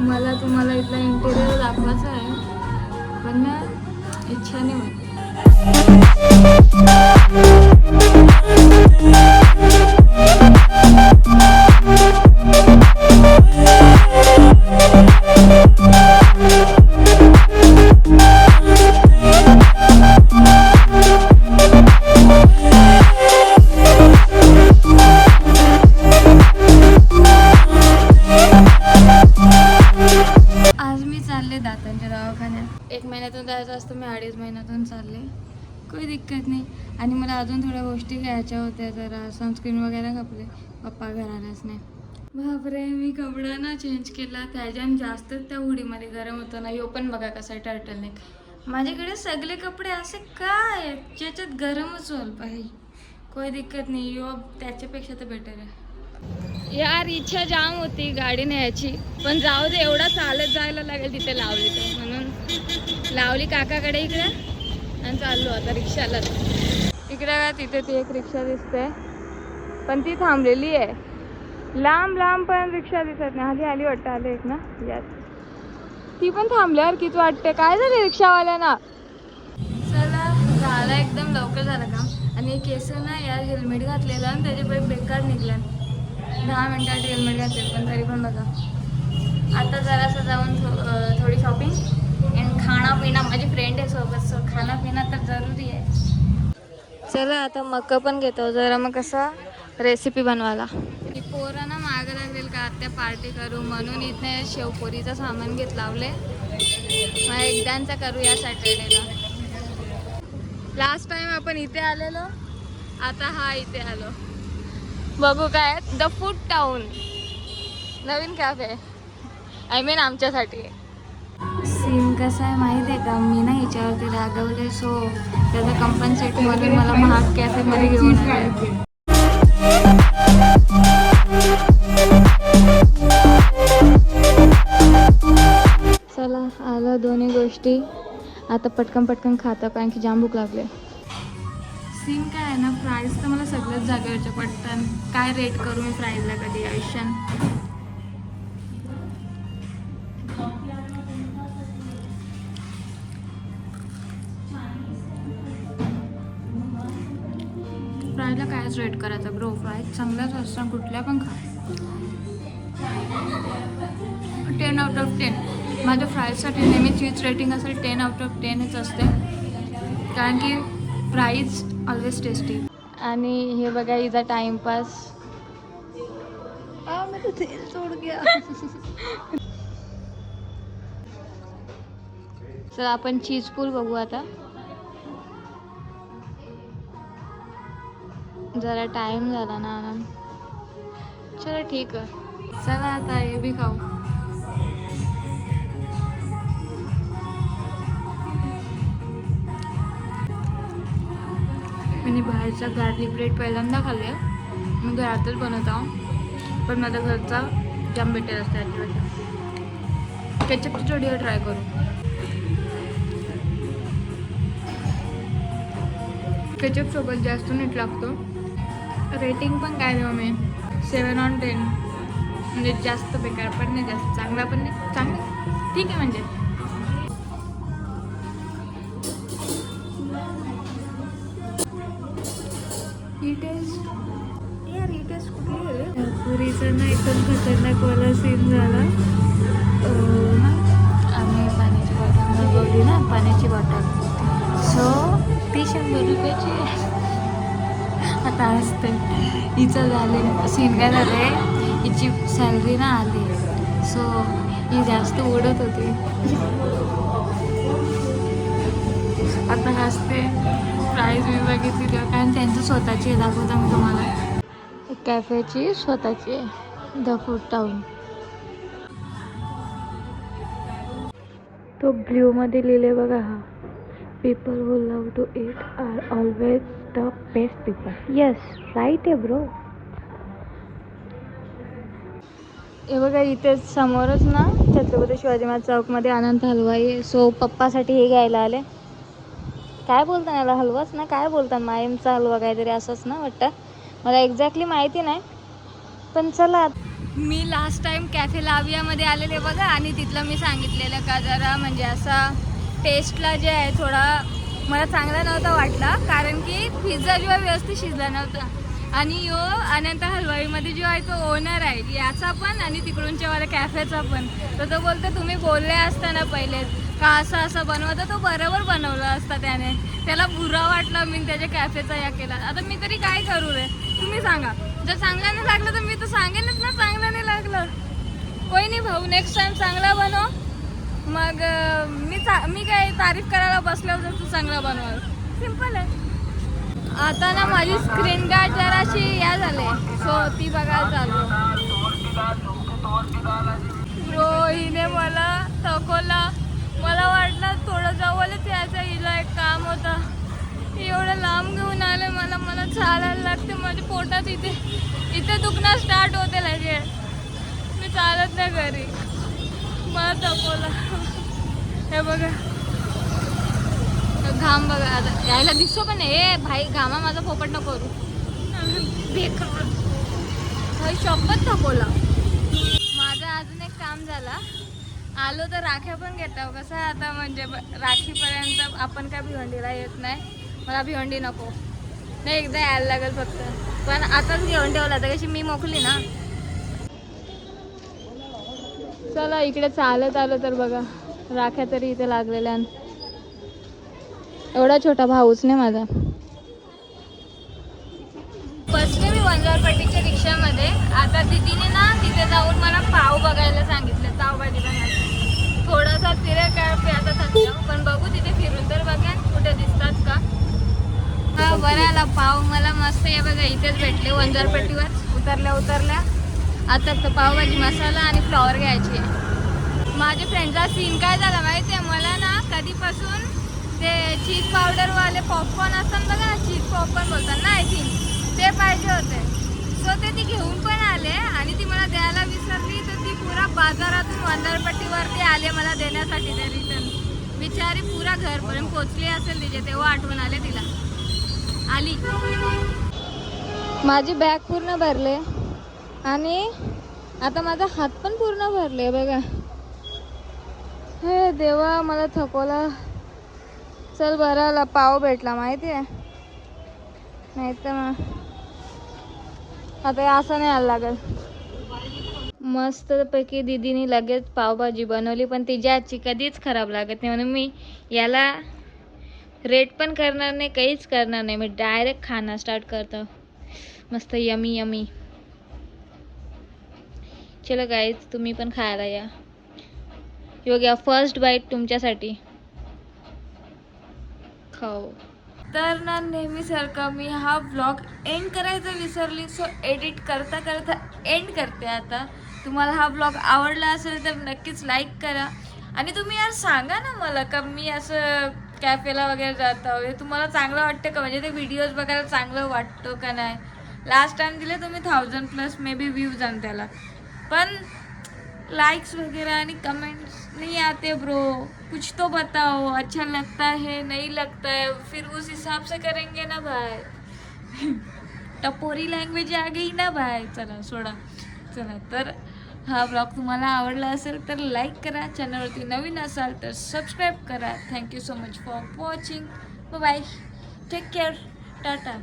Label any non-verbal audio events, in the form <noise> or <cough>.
मला तुम्हाला इथला इंटेरियर दाखवायचा आहे. पण ना इच्छा नाही होती. महिन्यातून जायचं असतं मी अडीच महिन्यातून चालले. काही दिक्कत नाही. आणि मला अजून थोड्या गोष्टी घ्यायच्या होत्या जरा सनस्क्रीन वगैरे खपले पप्पा घरालाच नाही. बापरे मी कपडा ना चेंज केला. त्याच्यानं जास्तच त्या उडीमध्ये गरम होतं ना यो पण बघा कसा टर्टल नेक माझ्याकडे सगळे कपडे असे काय? आहेत ज्याच्यात गरमच होल पाहिजे काही दिक्कत नाही. यो त्याच्यापेक्षा तर बेटर आहे. यार इच्छा जाम होती गाडी न्यायची. पण जाऊ दे एवढा चालत जायला लागेल तिथे लावली तर. म्हणून लावली काकाकडे इकडे. आणि चाललो आता रिक्षाला. इकडे का तिथे ती एक रिक्षा दिसते. पण ती थांबलेली आहे. लांब लांब पण रिक्षा दिसत नाही. आली आली वाटतं आली एक ना. यात. ती पण थांबल्यावर किती वाटते. काय झाली रिक्षावाल्यांना चला झालं एकदम लवकर झालं काम. आणि केस ना यार हेल्मेट घातलेलं आणि त्याचे पण बेकार निघल्या दहा मिनटात हेल्मेट घातले पण तरी पण बघा. आता जरासं जाऊन थो- थोडी शॉपिंग खाणा पिणा माझी फ्रेंड आहे सोबत सो खाणा पिणा तर जरुरी आहे. चला आता मक्क पण घेतो. जरा मग कसा रेसिपी बनवायला. ती पोरं ना मागं लागेल का आत्या पार्टी करू म्हणून इथे शेवपुरीचं सामान घेत लावले मग एकदांचा करू या सॅटर्डेला लास्ट टाइम आपण इथे आलेलो आता हा इथे आलो. बघू काय द फूड टाउन नवीन कॅफे आय मीन आमच्यासाठी. कसं आहे माहिती आहे का? मी ना हिच्यावरती रागवले सो त्याचं कंपन्सेट म्हणून मला महाग कॅफेमध्ये घेऊन आले. चला आलं दोन्ही गोष्टी. आता पटकन पटकन खाता कारण की जाम भूक लागले. सीन काय आहे ना प्राईस तर मला सगळ्याच जागेवरच्या पटकन काय रेट करू मी प्राईजला कधी आयुष्यात? फ्रायला कायच रेट करायचा ब्रो फ्राय चांगलाच असतात कुठल्या पण खा. टेन आउट ऑफ टेन माझ्या फ्रायसाठी नेहमी चीज रेटिंग असेल टेन आउट ऑफ टेनच असते. कारण की प्राईज ऑलवेज टेस्टी आणि हे बघा हिचा टाइमपास तेल सोड गया. <laughs> तर आपण चीज पूल बघू आता. जरा टाइम झाला ना. आराम चला ठीक आहे. चला आता हे बी खाऊ. मी बाहेरचा गार्लिक ब्रेड पहिल्यांदा खाल्ले मी घरातच बनवत आहो. पण माझ्या घरचा जाम बेटर असतो याच्यापेक्षा केचपची जोडी ट्राय करू. केचपसोबत जास्त नीट लागतो. रेटिंग पण काय देऊ मी सेवन ऑन टेन म्हणजे जास्त बेकार पण नाही जास्त चांगला पण नाही. चांगला? ठीक आहे म्हणजे. टेस्ट यार टेस्ट कुठली आहे? पुरीचा ना एकदम खतरनाक वाला सीन झाला. आम्ही पाण्याची बॉटल मागवली ना पाण्याची बॉटल सो ती शंभर रुपयाची. आता असते हिचं झाले सीन काय झाले हिची सॅलरी ना आली. सो ही जास्त उडत होती. आता हसते. प्राईज मी बघितली तेव्हा कारण त्यांचं स्वतःची आहे दाखवता मी तुम्हाला. कॅफेची स्वतःची आहे. द फूड टाऊन तो ब्ल्यूमध्ये लिहिले बघा हा. People who love to eat are always the best people yes right आहे ब्रो हे बघा इथे समोरच ना छत्रपती शिवाजी महाराज चौकमध्ये आनंद हलवाई सो पप्पासाठी हे घ्यायला आले. काय बोलता याला हलवाच ना? काय बोलतात मायमचा हलवा काहीतरी असंच ना वाटतं. मला एक्झॅक्टली माहिती नाही. पण चला मी लास्ट टाइम कॅफे लावियामध्ये आलेले बघा आणि तिथलं मी सांगितलेलं का जरा म्हणजे असा टेस्टला जे आहे थोडा मला चांगला नव्हता वाटला कारण की पिझ्झा जेव्हा व्यवस्थित शिजला नव्हता. आणि यो अनंत हलवाईमध्ये जो आहे तो ओनर आहे याचा पण आणि तिकडूनच्या वाला कॅफेचा पण. तर तो बोलतो तुम्ही बोलले असताना पहिले का असं असं बनवतं तो बरोबर बनवला असता त्याने. त्याला बुरा वाटला मी त्याच्या कॅफेचा या केला. आता मी तरी काय करू रे? तुम्ही सांगा. जर चांगला नाही लागलं तर मी तर सांगेनच ना चांगलं नाही लागलं. कोई नाही भाऊ नेक्स्ट टाइम चांगला बनव. मग मी चा मी काय तारीफ करायला बसल्यावर तर तू चांगला बनवाल. सिंपल आहे. आता ना माझी स्क्रीन गार्ड जराशी या झाले. सो ती बघा चालू. ब्रो हिने मला थकवला. मला वाटलं थोडं जवळच यायचं. हिला एक काम होतं. एवढं लांब घेऊन आले मला. मला चालायला लागते. माझ्या पोटात इथे इथे दुखणं स्टार्ट होते लगेच. मी चालत नाही घरी. मला दाखवला हे बघा. घाम बघा. आता यायला दिसतो पण हे भाई घामा माझा पोपट नको करू. बेकार. भाई शपथ थकवला माझं अजून एक काम झाला. आलो तर राख्या पण घेतो कसं आहे आता म्हणजे राखीपर्यंत आपण काय भिवंडीला येत नाही. मला भिवंडी नको. नाही एकदा यायला लागेल फक्त. पण आताच घेऊन ठेवला तर कशी मी मोकली ना. चला इकडे चालत आलो तर बघा. राख्या तरी इथे लागलेल्या एवढा छोटा भाऊच नाही माझा. बसले मी वंजारपट्टीच्या रिक्षामध्ये. आता दिदीने ना तिथे जाऊन मला पाव बघायला सांगितले पावभाजी बघायला. थोडासा तिरे काय आता सांगतो पण बघू तिथे फिरून तर बघा कुठे दिसतात का? हा बरं आला पाव. मला मस्त आहे बघा इथेच भेटले वंजारपट्टीवर उतरल्या उतरल्या. आता फक्त पावभाजी मसाला आणि फ्लॉवर घ्यायची. आहे माझ्या फ्रेंडचा सीन काय झाला माहिती आहे मला ना कधीपासून ते चीज पावडरवाले पॉपकॉर्न असतात बघा ना चीज पॉपकॉर्न बोलतात ना आय थिंक ते पाहिजे होते. सो ते ती घेऊन पण आले आणि ती मला द्यायला विसरली. तर ती पुरा बाजारातून वंजारपट्टीवरती आले मला देण्यासाठी ते रिटर्न बिचारी पुरा घरपर्यंत पोचली असेल तिचे तेव्हा आठवण आले तिला. आली. माझी बॅग पूर्ण भरले. आणि आता माझा हात पण पूर्ण भरले बघा. हे देवा मला थकवला. चल बरं पाव भेटला माहिती आहे. नाही तर मग आता असं नाही आलं लागेल. मस्तपैकी दिदीने लगेच पावभाजी बनवली पण तिच्या आजची कधीच खराब लागत नाही. म्हणून मी याला रेट पण करणार नाही काहीच करणार नाही. मी डायरेक्ट खाणं स्टार्ट करतो. मस्त यमी यमी चला गाईज तुम्ही पण खायला या. योग्या फर्स्ट बाईट तुमच्यासाठी. खाऊ तर ना नेहमीसारखं मी हा ब्लॉग एंड करायचं विसरली सो एडिट करता करता एंड करते आता. तुम्हाला हा ब्लॉग आवडला असेल तर नक्कीच लाईक करा. आणि तुम्ही यार सांगा ना मला का मी असं कॅफेला वगैरे जाता वगैरे तुम्हाला चांगलं वाटतं का? म्हणजे ते व्हिडिओज बघायला चांगलं वाटतो का नाही? लास्ट टाईम दिले तुम्ही thousand plus maybe views आणि त्याला. पण लाइक्स वगैरह आणि कमेंट्स नहीं आते ब्रो कुछ तो बताओ अच्छा लगता है नहीं लगता है फिर उस हिसाब से करेंगे ना भाई। <laughs> टपोरी लँग्वेज आ गई ना भाई। चला सोडा। चला तर हा ब्लॉग तुम्हाला आवडला असेल तर लाईक करा. चॅनलवरती नवीन असाल तर सबस्क्राईब करा. Thank you so much for watching bye take care tata